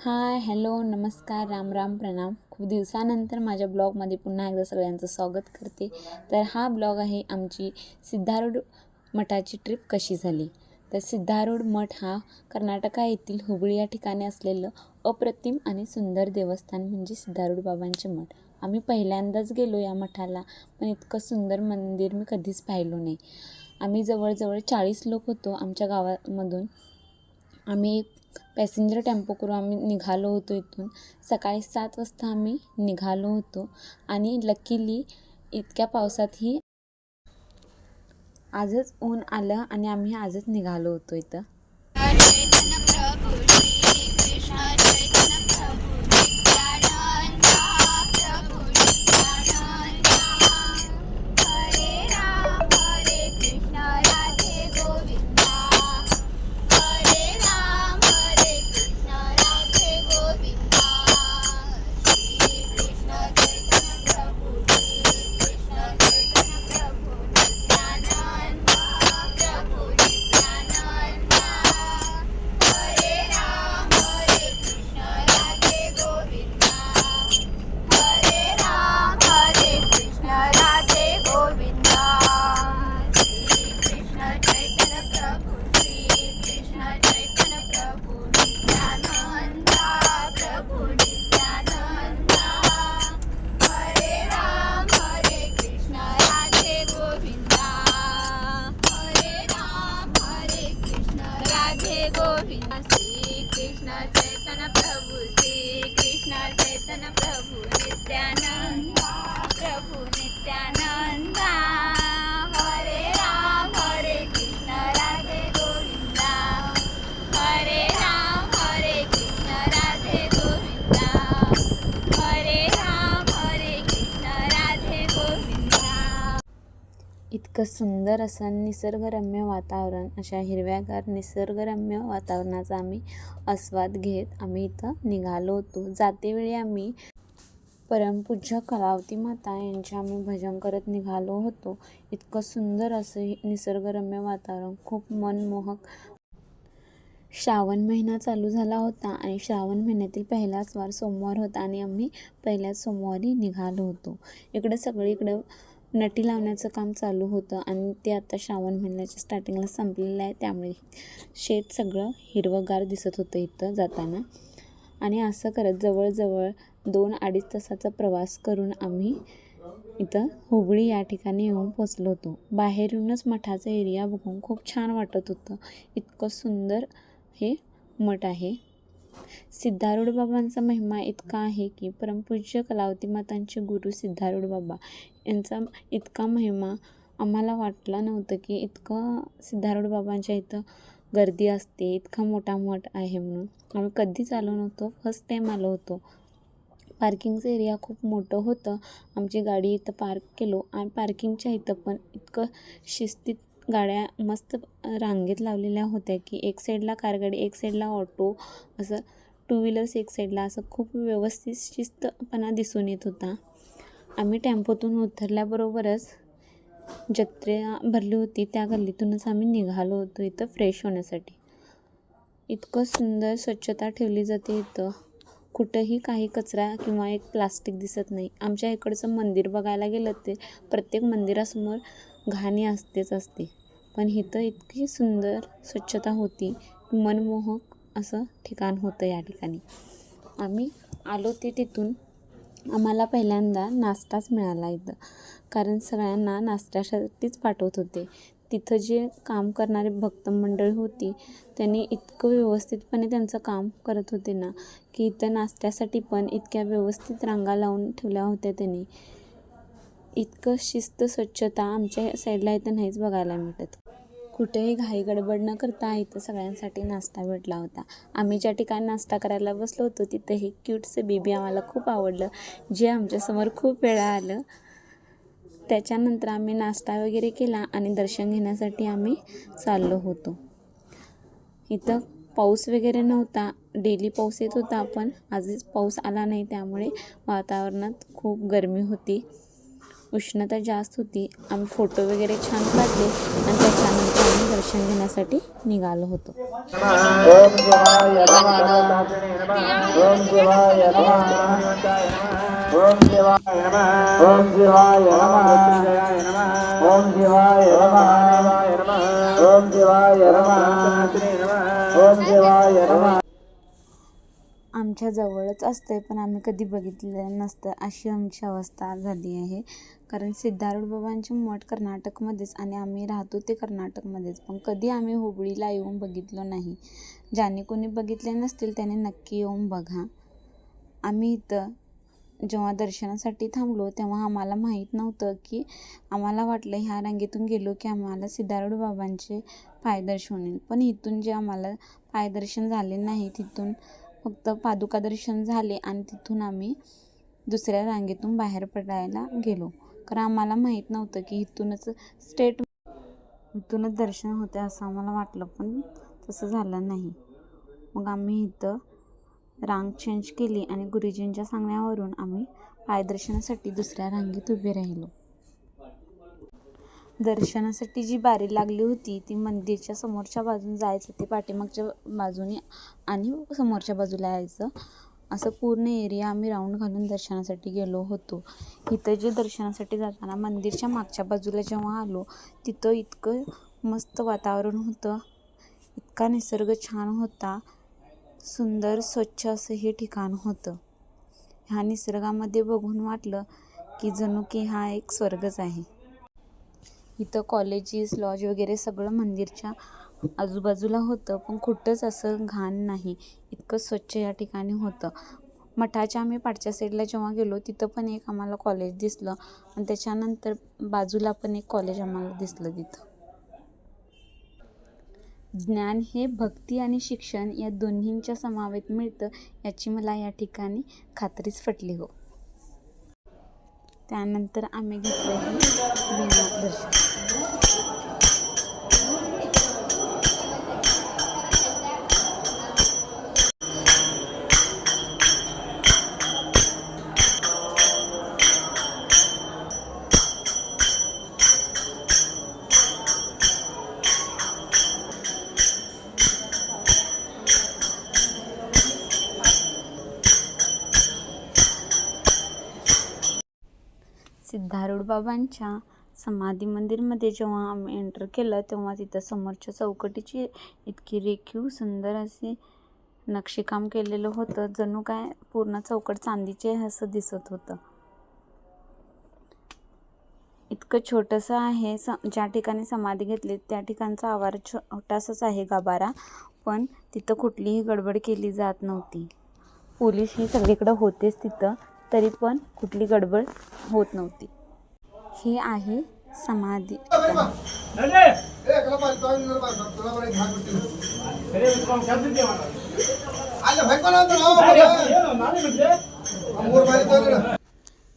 Hi hello नमस्कार राम राम प्रणाम. खूप दिवसानंतर माझ्या ब्लॉगमध्ये पुन्हा एकदा सगळ्यांचं स्वागत करते. तर हा ब्लॉग आहे आमची सिद्धारूढ मठाची ट्रिप कशी झाली? तर सिद्धारूढ मठ हा कर्नाटका येथील हुबळी या ठिकाणी असलेलं अप्रतिम आणि सुंदर देवस्थान म्हणजे सिद्धारूढ बाबांचे मठ. आम्ही पहिल्यांदाच गेलो या मठाला पण इतकं सुंदर मंदिर मी कधीच पाहिलो नाही. आम्ही जवळजवळ चाळीस लोक होतो आमच्या गावामधून. आम्ही पॅसेंजर टेम्पो करून आम्ही निघालो होतो इथून. सकाळी सात वाजता आम्ही निघालो होतो. आणि लकीली इतक्या पावसातही आजच ऊन आलं आणि आम्ही आजच निघालो होतो इथं. हरे राम हरे कृष्ण राधे गोविंदा। हरे राम हरे कृष्ण राधे गोविंदा। हरे राम हरे कृष्ण राधे गोविंदा। इतकं सुंदर असं निसर्गरम्य वातावरण अशा हिरव्यागार निसर्गरम्य वातावरणाचा आम्ही आस्वाद घेत आम्ही इथं निघालो होतो. जातेवेळी आम्ही परमपूज्य कलावती माता यांचे आम्ही भजन करत निघालो होतो. इतकं सुंदर असं हे निसर्गरम्य वातावरण खूप मनमोहक. श्रावण महिना चालू झाला होता आणि श्रावण महिन्यातील पहिलाच वार सोमवार होता आणि आम्ही पहिल्याच सोमवारी निघालो होतो. इकडं सगळीकडं नटी लावण्याचं काम चालू होतं आणि ते आता श्रावण महिन्याच्या स्टार्टिंगला संपलेलं आहे. त्यामुळे शेत सगळं हिरवंगार दिसत होतं इथं जाताना. आणि असं करत जवळजवळ दोन अडीच तासाचा प्रवास करून आम्ही इथं हुबळी या ठिकाणी येऊन पोचलो होतो. बाहेरूनच मठाचा एरिया बघून खूप छान वाटत होतं. इतकं सुंदर हे मठ आहे. सिद्धारूढ बाबांचा महिमा इतका आहे की परमपूज्य कलावती मातांचे गुरु सिद्धारूढ बाबा यांचा इतका महिमा आम्हाला वाटला नव्हतं की इतकं सिद्धारूढ बाबांच्या इथं गर्दी असते इतका मोठा मठ आहे म्हणून. आम्ही कधीच आलो नव्हतो. फर्स्ट टाईम आलो होतो. पार्किंगचं एरिया खूप मोठं होतं. आमची गाडी इथं पार्क केलो आणि पार्किंगच्या इथं पण इतकं शिस्तीत गाड्या मस्त रांगेत लावलेल्या होत्या की एक साईडला कारगाडी एक साईडला ऑटो असं टू व्हीलर्स एक साईडला असं खूप व्यवस्थित शिस्तपणा दिसून येत होता. आम्ही टेम्पोतून उतरल्याबरोबरच जत्रा भरली होती त्या गल्लीतूनच आम्ही निघालो होतो इथं फ्रेश होण्यासाठी. इतकं सुंदर स्वच्छता ठेवली जाते इथं. कुठंही काही कचरा किंवा एक प्लास्टिक दिसत नाही. आमच्या इकडचं मंदिर बघायला गेलं ते प्रत्येक मंदिरासमोर घाणी असतेच असते. पण इथं इतकी सुंदर स्वच्छता होती मनमोहक असं ठिकाण होतं या ठिकाणी. आम्ही आलो ते तिथून. आम्हाला पहिल्यांदा नाश्ताच मिळाला इथं. कारण सगळ्यांना नाश्त्यासाठीच पाठवत होते. तिथं जे काम करणारे भक्त मंडळी होती त्यांनी इतकं व्यवस्थितपणे त्यांचं काम करत होते ना की इथं नाश्त्यासाठी पण इतक्या व्यवस्थित रांगा लावून ठेवल्या होत्या त्यांनी. इतकं शिस्त स्वच्छता आमच्या साईडला इथं नाहीच बघायला मिळत. कुठेही घाई गडबड न करता इथं सगळ्यांसाठी नाश्ता भेटला होता. आम्ही ज्या ठिकाणी नाश्ता करायला बसलो होतो तिथं हे क्यूटचं बेबी आम्हाला खूप आवडलं. जे आमच्यासमोर खूप वेळा आलं त्याच्यानंतर आम्ही नाश्ता वगैरे केला आणि दर्शन घेण्यासाठी आम्ही चाललो होतो. इथं पाऊस वगैरे नव्हता. डेली पाऊस येत होता पण आजच पाऊस आला नाही त्यामुळे वातावरणात खूप गरमी होती. उष्णता जास्त होती. आम्ही फोटो वगैरे छान काढले आणि त्याच्यानंतर आम्ही दर्शन घेण्यासाठी निघालो होतो. ओम ओम शिवाय नमः। ओम शिवाय नमः। ओम शिवाय नमः। ओम शिवाय नमः। ओम शिवाय नमः। ओम शिवाय नमः। आमच्या जवळच असते पण आम्ही कधी बघितलं नसतं अशी आमची अवस्था झाली आहे. कारण सिद्धारूढ बाबांचे मठ कर्नाटकमध्येच आणि आम्ही राहतो ते कर्नाटकमध्येच. पण कधी आम्ही हुबळीला येऊन बघितलो नाही. ज्याने कोणी बघितले नसतील त्याने नक्की येऊन बघा. आम्ही इथं जेव्हा दर्शनासाठी थांबलो तेव्हा आम्हाला माहीत नव्हतं की आम्हाला वाटलं ह्या रांगेतून गेलो की आम्हाला सिद्धारूढ बाबांचे पायदर्शन होईल पण इथून जे आम्हाला पायदर्शन झाले नाही तिथून फक्त पादुका दर्शन झाले आणि तिथून आम्ही दुसऱ्या रांगेतून बाहेर पडायला गेलो. कारण आम्हाला माहीत नव्हतं की इथूनच स्टेट इथूनच दर्शन होते असं आम्हाला वाटलं पण तसं झालं नाही. मग आम्ही इथं रांग चेंज केली आणि गुरुजींच्या सांगण्यावरून आम्ही पायदर्शनासाठी दुसऱ्या रांगेत उभे राहिलो. दर्शनासाठी जी बारी लागली होती ती मंदिरच्या समोरच्या बाजून जायचं ते पाठीमागच्या बाजूने आणि समोरच्या बाजूला यायचं. असं पूर्ण एरिया आम्ही राऊंड घालून दर्शनासाठी गेलो होतो. इथं जे दर्शनासाठी जाताना मंदिरच्या मागच्या बाजूला जेव्हा आलो तिथं इतकं मस्त वातावरण होतं इतका निसर्ग छान होता. सुंदर स्वच्छ असं हे ठिकाण होतं. ह्या निसर्गामध्ये बघून वाटलं की जणू की हा एक स्वर्गच आहे. इथं कॉलेजेस लॉज वगैरे सगळं मंदिरच्या आजूबाजूला होतं पण कुठंच असं घाण नाही. इतकं स्वच्छ या ठिकाणी होतं. मठाच्या आम्ही पाठच्या साईडला जेव्हा गेलो तिथं पण एक आम्हाला कॉलेज दिसलं आणि त्याच्यानंतर बाजूला पण एक कॉलेज आम्हाला दिसलं तिथं. ज्ञान हे भक्ती आणि शिक्षण या दोन्हींच्या समावेत मिळतं याची मला या ठिकाणी खात्रीच पटली हो. त्यानंतर आम्ही घेतलं हे दर्शन. सिद्धारूढ बाबांच्या समाधी मंदिरमध्ये जेव्हा आम्ही एंटर केलं तेव्हा तिथं समोरच्या चौकटीची इतकी रेखीव सुंदर असे नक्षीकाम केलेलं होतं. जणू काय पूर्ण चौकट चांदीचे असं दिसत होतं. इतकं छोटंसं आहे. स ज्या ठिकाणी समाधी घेतली त्या ठिकाणचा आवार छोटासाच आहे गाभारा. पण तिथं कुठलीही गडबड केली जात नव्हती. पोलीस ही सगळीकडं होतेच तिथं. तरी पण कुठली गडबड होत नव्हती. हे आहे समाधी.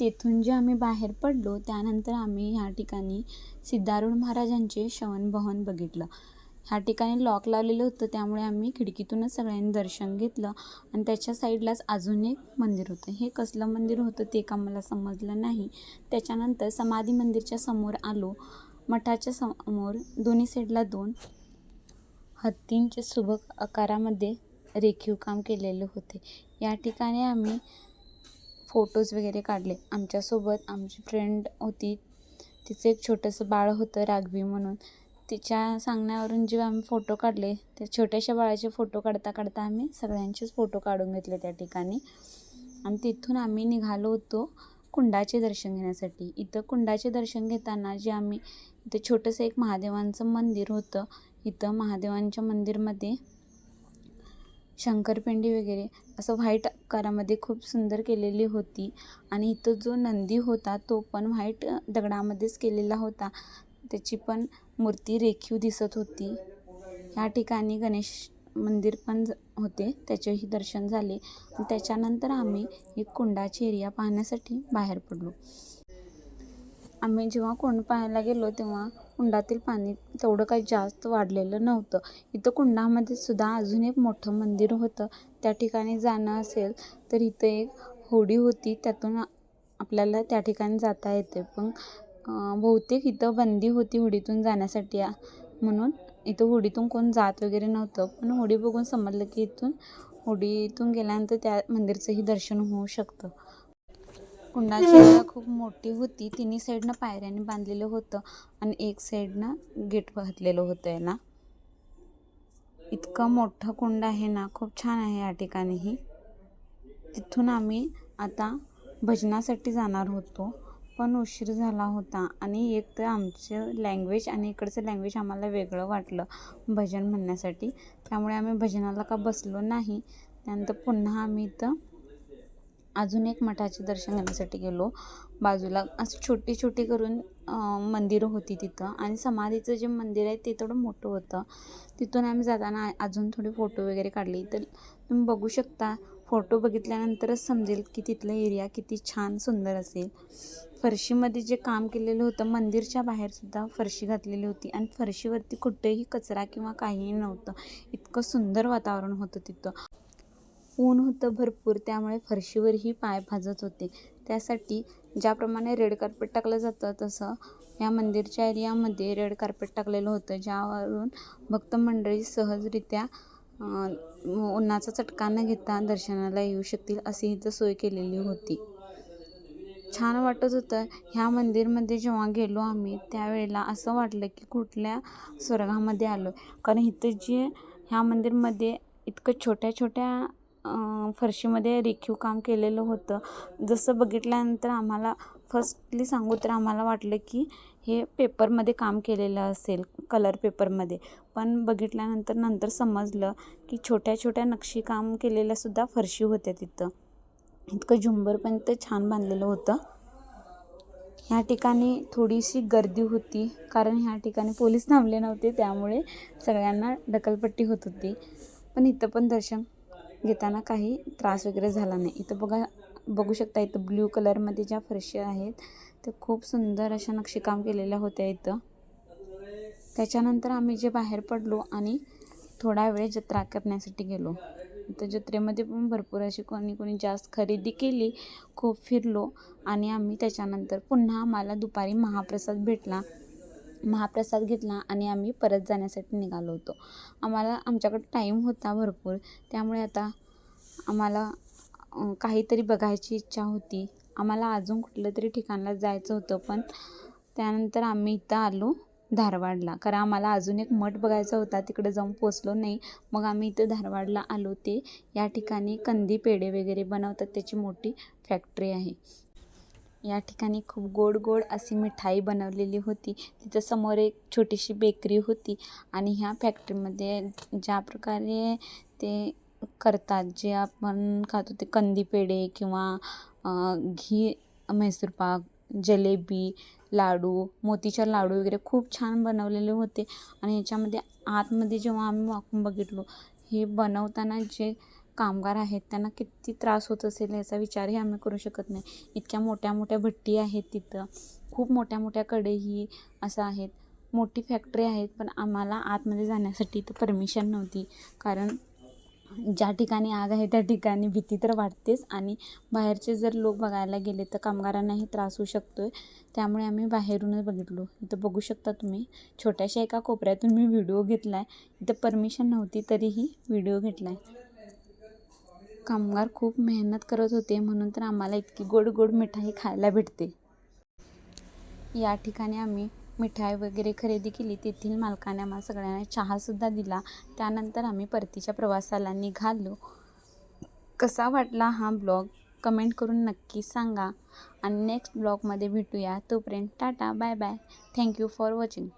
तेथून जे आम्ही बाहेर पडलो त्यानंतर आम्ही ह्या ठिकाणी सिद्धारूढ महाराजांचे शवनभवन बघितलं. ह्या ठिकाणी लॉक लावलेलं होतं. त्यामुळे आम्ही खिडकीतूनच सगळ्यांनी दर्शन घेतलं. आणि त्याच्या साईडलाच अजून एक मंदिर होतं. हे कसलं मंदिर होतं ते का मला समजलं नाही. त्याच्यानंतर समाधी मंदिरच्या समोर आलो. मठाच्या समोर दोन्ही साईडला दोन हत्तींचे सुबक आकारामध्ये रेखीव काम केलेले होते. या ठिकाणी आम्ही फोटोज वगैरे काढले. आमच्यासोबत आमची फ्रेंड होती. तिचं एक छोटंसं बाळ होतं राघवी म्हणून. तिच्या सांगण्यावरून जेव्हा आम्ही फोटो काढले त्या छोट्याशा बाळाचे फोटो काढता काढता आम्ही सगळ्यांचेच फोटो काढून घेतले त्या ठिकाणी. आणि तिथून आम्ही निघालो होतो कुंडाचे दर्शन घेण्यासाठी. इथं कुंडाचे दर्शन घेताना जे आम्ही इथं छोटंसं एक महादेवांचं मंदिर होतं. इथं महादेवांच्या मंदिरमध्ये शंकरपिंडी वगैरे असं व्हाईट आकारामध्ये खूप सुंदर केलेली होती. आणि इथं जो नंदी होता तो पण व्हाईट दगडामध्येच केलेला होता. त्याची पण मूर्ती रेखीव दिसत होती. ह्या ठिकाणी गणेश मंदिर पण ज- होते. त्याचेही दर्शन झाले. त्याच्यानंतर आम्ही एक कुंडाची एरिया पाहण्यासाठी बाहेर पडलो. आम्ही जेव्हा कुंड पाहायला गेलो तेव्हा कुंडातील पाणी तेवढं काही जास्त वाढलेलं नव्हतं. इथं कुंडामध्ये सुद्धा अजून एक मोठं मंदिर होतं. त्या ठिकाणी जाणं असेल तर इथं एक होडी होती. त्यातून आपल्याला त्या ठिकाणी जाता येते. पण बहुतेक इथं बंदी होती होडीतून जाण्यासाठी म्हणून इथं होडीतून कोण जात वगैरे नव्हतं. पण होडी बघून समजलं की इथून होडीतून गेल्यानंतर त्या मंदिरचंही दर्शन होऊ शकतं. कुंडाची खूप मोठी होती. तिन्ही साईडनं पायऱ्याने बांधलेलं होतं आणि एक साईडनं गेट घातलेलं होतं याला. इतकं मोठं कुंड आहे ना खूप छान आहे या ठिकाणीही. तिथून आम्ही आता भजनासाठी जाणार होतो. पण उशीर झाला होता. आणि एक तर आमचं लँग्वेज आणि इकडचं लँग्वेज आम्हाला वेगळं वाटलं भजन म्हणण्यासाठी. त्यामुळे आम्ही भजनाला का बसलो नाही. त्यानंतर पुन्हा आम्ही इथं अजून एक मठाचे दर्शन घेण्यासाठी गेलो. बाजूला असं छोटी छोटी करून मंदिरं होती तिथं. आणि समाधीचं जे मंदिर आहे ते थोडं मोठं होतं. तिथून आम्ही जाताना अजून थोडी फोटो वगैरे काढली. तर तुम्ही बघू शकता फोटो बघितल्यानंतरच समजेल की तिथलं एरिया किती छान सुंदर असेल. फरशीमध्ये जे काम केलेलं होतं मंदिरच्या बाहेरसुद्धा फरशी घातलेली होती. आणि फरशीवरती कुठेही कचरा किंवा काहीही नव्हतं. इतकं सुंदर वातावरण होतं तिथं. ऊन होतं भरपूर त्यामुळे फरशीवरही पाय भाजत होते. त्यासाठी ज्याप्रमाणे रेड कार्पेट टाकलं जातं तसं या मंदिरच्या एरियामध्ये रेड कार्पेट टाकलेलं होतं. ज्यावरून भक्त मंडळी सहजरित्या उन्हाचा चटका न घेता दर्शनाला येऊ शकतील अशी इथं सोय केलेली होती. छान वाटत होतं. ह्या मंदिरमध्ये जेव्हा गेलो आम्ही त्यावेळेला असं वाटलं की कुठल्या स्वर्गामध्ये आलो कारण इथं जे ह्या मंदिरमध्ये इतकं छोट्या छोट्या फरशीमध्ये रेखीव काम केलेलं होतं. जसं बघितल्यानंतर आम्हाला फर्स्टली सांगू तर आम्हाला वाटलं की हे पेपरमध्ये काम केलेलं असेल कलर पेपरमध्ये पण बघितल्यानंतर नंतर समजलं की छोट्या छोट्या नक्षीकाम केलेल्यासुद्धा फरशी होत्या तिथं. इतकं झुंबरपर्यंत छान बांधलेलं होतं. ह्या ठिकाणी थोडीशी गर्दी होती कारण ह्या ठिकाणी पोलीस थांबले नव्हते त्यामुळे सगळ्यांना ढकलपट्टी होत होती. पण इथं पण दर्शन घेताना काही त्रास वगैरे झाला नाही. इथं बघा बघू शकता इथं ब्ल्यू कलरमध्ये ज्या फरशी आहेत ते खूप सुंदर अशा नक्षीकाम केलेल्या होत्या इथं. त्याच्यानंतर आम्ही जे बाहेर पडलो आणि थोडा वेळ जत्रा करण्यासाठी गेलो. तर जत्रेमध्ये पण भरपूर अशी कोणी कोणी जास्त खरेदी केली खूप फिरलो आणि आम्ही त्याच्यानंतर पुन्हा आम्हाला दुपारी महाप्रसाद भेटला. महाप्रसाद घेतला आणि आम्ही परत जाण्यासाठी निघालो होतो. आम्हाला आमच्याकडे टाईम होता भरपूर. त्यामुळे आता आम्हाला काहीतरी बघायची इच्छा होती. आम्हाला अजून कुठलं तरी ठिकाणला जायचं होतं पण त्यानंतर आम्ही इथं आलो धारवाडला. कारण आम्हाला अजून एक मठ बघायचा होता तिकडे जाऊन पोचलो नाही. मग आम्ही इथं धारवाडला आलो. ते या ठिकाणी कंदी पेढे वगैरे बनवतात त्याची मोठी फॅक्टरी आहे. या ठिकाणी खूप गोड गोड अशी मिठाई बनवलेली होती. तिथं समोर एक छोटीशी बेकरी होती आणि ह्या फॅक्टरीमध्ये ज्या प्रकारे ते करतात जे आपण खातो ते कंदी पेढे किंवा घी म्हैसूर पाक जलेबी लाडू मोतीचूर लाडू वगैरे खूप छान बनवलेले होते. आणि याच्यामध्ये आतमध्ये जेव्हा आम्ही वाकून बघितलो हे बनवताना जे कामगार आहेत त्यांना किती त्रास होत असेल याचा विचारही आम्ही करू शकत नाही. इतक्या मोठ्या मोठ्या भट्टी आहेत तिथं. खूप मोठ्या मोठ्या कडेही असं आहेत. मोठी फॅक्टरी आहेत पण आम्हाला आतमध्ये जाण्यासाठी इथं परमिशन नव्हती. कारण ज्या ठिकाणी आग आहे त्या ठिकाणी भीती तर वाटतेच. आणि बाहेरचे जर लोक बघायला गेले तर कामगारांनाही त्रास होऊ शकतो आहे त्यामुळे आम्ही बाहेरूनच बघितलो. इथं बघू शकता तुम्ही छोट्याशा एका कोपऱ्यातून मी व्हिडिओ घेतला आहे इथं परमिशन नव्हती तरीही व्हिडिओ घेतला आहे कामगार खूप मेहनत करत होते म्हणून तर आम्हाला इतकी गोड गोड मिठाई खायला भेटते. या ठिकाणी आम्ही मिठाई वगैरे खरेदी केली. तेथील मालकाने आम्हाला सगळ्यांना चहासुद्धा दिला. त्यानंतर आम्ही परतीच्या प्रवासाला निघालो. कसा वाटला हा ब्लॉग? कमेंट करून नक्की सांगा. आणि नेक्स्ट ब्लॉगमध्ये भेटूया. तोपर्यंत Tata bye bye. Thank you for watching.